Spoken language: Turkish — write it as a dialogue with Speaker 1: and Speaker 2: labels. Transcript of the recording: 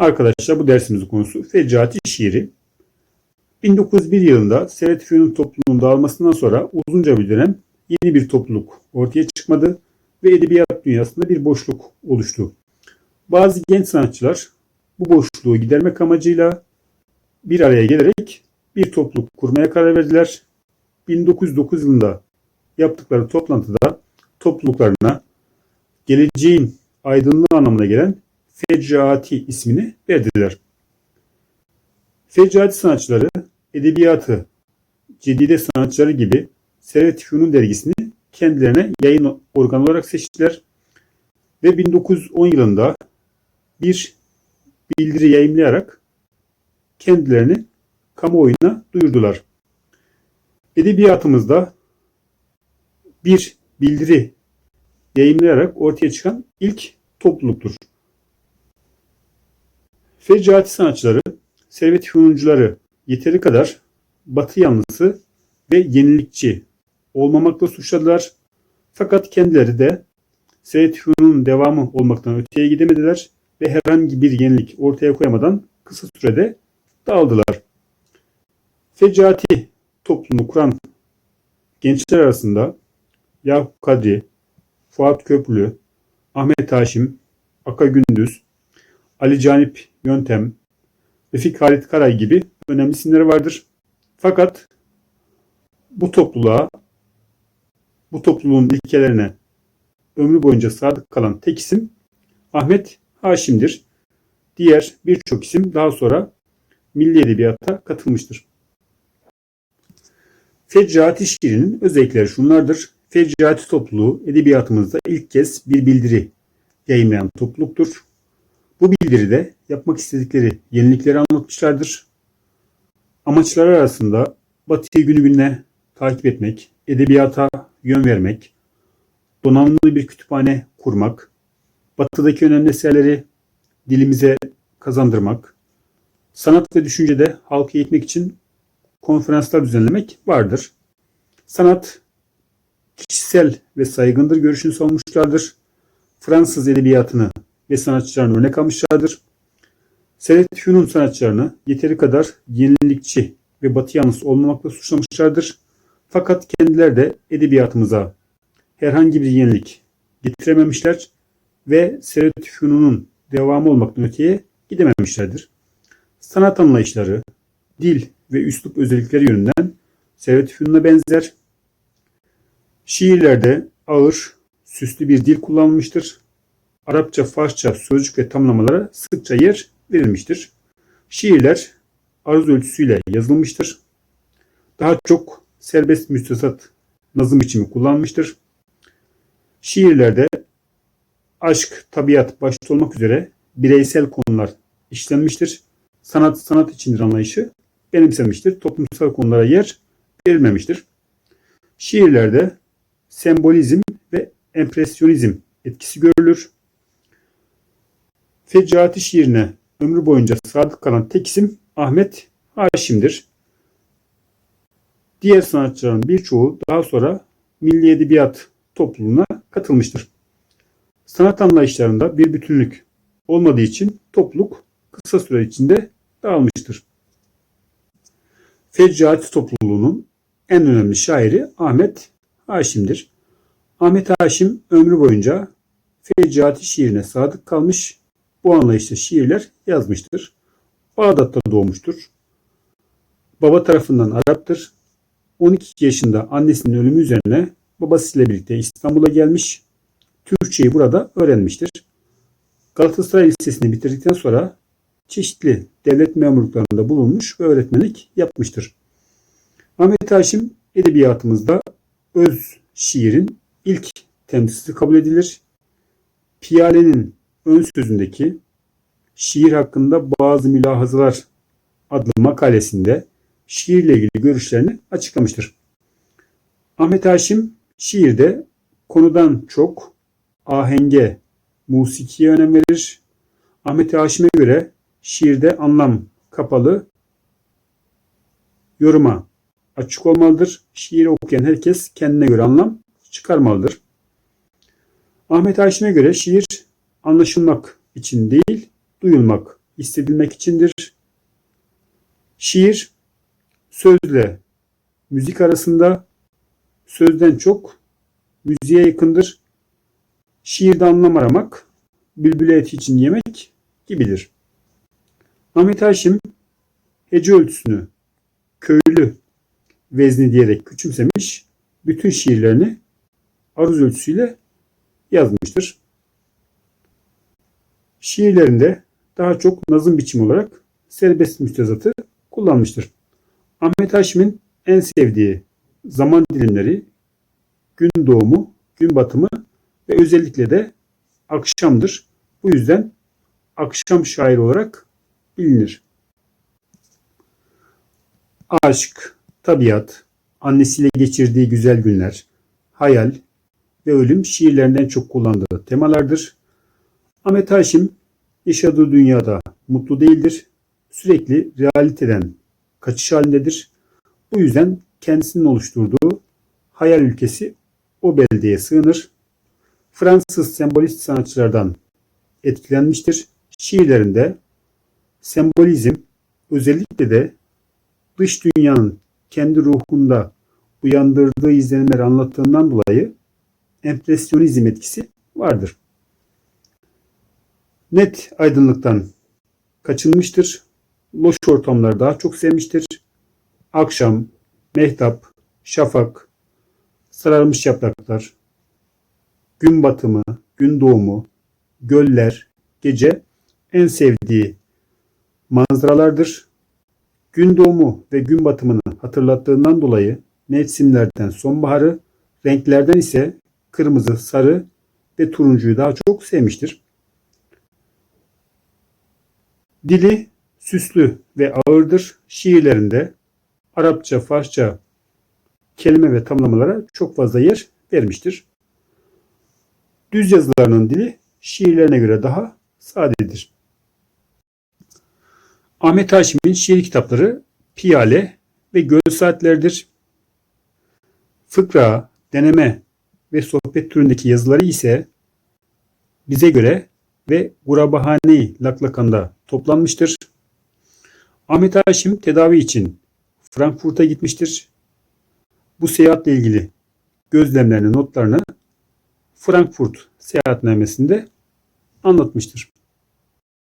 Speaker 1: Arkadaşlar bu dersimizin konusu Fecaati şiiri. 1901 yılında Servet Fünun topluluğunun dağılmasından sonra uzunca bir dönem yeni bir topluluk ortaya çıkmadı ve edebiyat dünyasında bir boşluk oluştu. Bazı genç sanatçılar bu boşluğu gidermek amacıyla bir araya gelerek bir topluluk kurmaya karar verdiler. 1909 yılında yaptıkları toplantıda topluluklarına geleceğin aydınlığı anlamına gelen Fecaati ismini verdiler. Fecaati sanatçıları edebiyatı, cedide sanatçıları gibi Servet Fünun dergisini kendilerine yayın organı olarak seçtiler ve 1910 yılında bir bildiri yayımlayarak kendilerini kamuoyuna duyurdular. Edebiyatımızda bir bildiri yayımlayarak ortaya çıkan ilk topluluktur. Fecaati sanatçıları, servet fünuncuları yeteri kadar batı yanlısı ve yenilikçi olmamakla suçladılar. Fakat kendileri de servet devamı olmaktan öteye gidemediler ve herhangi bir yenilik ortaya koyamadan kısa sürede dağıldılar. Fecaati topluluğunu kuran gençler arasında Yakup Kadri, Fuat Köprülü, Ahmet Haşim, Aka Gündüz, Ali Canip Yöntem, Refik Halit Karay gibi önemli isimleri vardır. Fakat bu topluluğa, bu topluluğun ilkelerine ömrü boyunca sadık kalan tek isim Ahmet Haşim'dir. Diğer birçok isim daha sonra milli edebiyata katılmıştır. Fecaati şiirinin özellikleri şunlardır. Fecaati topluluğu edebiyatımızda ilk kez bir bildiri yayınlayan topluluktur. Bu bildiride yapmak istedikleri yenilikleri anlatmışlardır. Amaçları arasında Batı'yı günü gününe takip etmek, edebiyata yön vermek, donanımlı bir kütüphane kurmak, Batı'daki önemli eserleri dilimize kazandırmak, sanat ve düşüncede halkı eğitmek için konferanslar düzenlemek vardır. Sanat kişisel ve saygındır görüşünü savunmuşlardır. Fransız edebiyatını ve sanatçılarını örnek almışlardır. Servet Fünun sanatçılarını yeteri kadar yenilikçi ve batı yanlısı olmamakla suçlamışlardır. Fakat kendileri de edebiyatımıza herhangi bir yenilik getirememişler ve Servet Fünun'un devamı olmaktan öteye gidememişlerdir. Sanat anlayışları, dil ve üslup özellikleri yönünden Servet Fünun'a benzer. Şiirlerde ağır, süslü bir dil kullanılmıştır. Arapça, Farsça sözcük ve tamlamalara sıkça yer verilmiştir. Şiirler aruz ölçüsüyle yazılmıştır. Daha çok serbest müstesat nazım biçimi kullanmıştır. Şiirlerde aşk, tabiat başta olmak üzere bireysel konular işlenmiştir. Sanat sanat içindir anlayışı benimsenmiştir. Toplumsal konulara yer verilmemiştir. Şiirlerde sembolizm ve empresyonizm etkisi görülür. Fecaati şiirine ömrü boyunca sadık kalan tek isim Ahmet Haşim'dir. Diğer sanatçıların birçoğu daha sonra milli edebiyat topluluğuna katılmıştır. Sanat anlayışlarında bir bütünlük olmadığı için topluluk kısa süre içinde dağılmıştır. Fecaati topluluğunun en önemli şairi Ahmet Haşim'dir. Ahmet Haşim ömrü boyunca Fecaati şiirine sadık kalmış, bu anlayışla şiirler yazmıştır. Bağdat'ta doğmuştur. Baba tarafından Arap'tır. 12 yaşında annesinin ölümü üzerine babasıyla birlikte İstanbul'a gelmiş. Türkçeyi burada öğrenmiştir. Galatasaray Lisesi'ni bitirdikten sonra çeşitli devlet memurluklarında bulunmuş ve öğretmenlik yapmıştır. Ahmet Haşim edebiyatımızda öz şiirin ilk temsilcisi kabul edilir. Piyale'nin ön sözündeki şiir hakkında bazı mülahazalar adlı makalesinde şiirle ilgili görüşlerini açıklamıştır. Ahmet Haşim şiirde konudan çok ahenge, musikiye önem verir. Ahmet Haşim'e göre şiirde anlam kapalı, yoruma açık olmalıdır. Şiiri okuyan herkes kendine göre anlam çıkarmalıdır. Ahmet Haşim'e göre şiir anlaşılmak için değil, duyulmak, hissedilmek içindir. Şiir sözle müzik arasında sözden çok müziğe yakındır. Şiirde anlam aramak, bülbüle eti için yemek gibidir. Ahmet Haşim hece ölçüsünü köylü vezni diyerek küçümsemiş, bütün şiirlerini aruz ölçüsüyle yazmıştır. Şiirlerinde daha çok nazım biçimi olarak serbest müstezatı kullanmıştır. Ahmet Haşim'in en sevdiği zaman dilimleri gün doğumu, gün batımı ve özellikle de akşamdır. Bu yüzden akşam şair olarak bilinir. Aşk, tabiat, annesiyle geçirdiği güzel günler, hayal ve ölüm şiirlerinden çok kullandığı temalardır. Ahmet Haşim yaşadığı dünyada mutlu değildir. Sürekli realiteden kaçış halindedir. Bu yüzden kendisinin oluşturduğu hayal ülkesi o beldeye sığınır. Fransız sembolist sanatçılardan etkilenmiştir. Şiirlerinde sembolizm özellikle de dış dünyanın kendi ruhunda uyandırdığı izlenimleri anlattığından dolayı empresyonizm etkisi vardır. Net aydınlıktan kaçınmıştır. Loş ortamları daha çok sevmiştir. Akşam, mehtap, şafak, sararmış yapraklar, gün batımı, gün doğumu, göller, gece en sevdiği manzaralardır. Gün doğumu ve gün batımını hatırlattığından dolayı mevsimlerden sonbaharı, renklerden ise kırmızı, sarı ve turuncuyu daha çok sevmiştir. Dili süslü ve ağırdır. Şiirlerinde Arapça, Farsça kelime ve tamlamalara çok fazla yer vermiştir. Düz yazılarının dili şiirlerine göre daha sadedir. Ahmet Haşim'in şiir kitapları Piyale ve Göl Saatlerdir. Fıkra, deneme ve sohbet türündeki yazıları ise bize göre ve Gurabahani Laklakan'da toplanmıştır. Ahmet Haşim tedavi için Frankfurt'a gitmiştir. Bu seyahatle ilgili gözlemlerini, notlarını Frankfurt seyahatnamesinde anlatmıştır.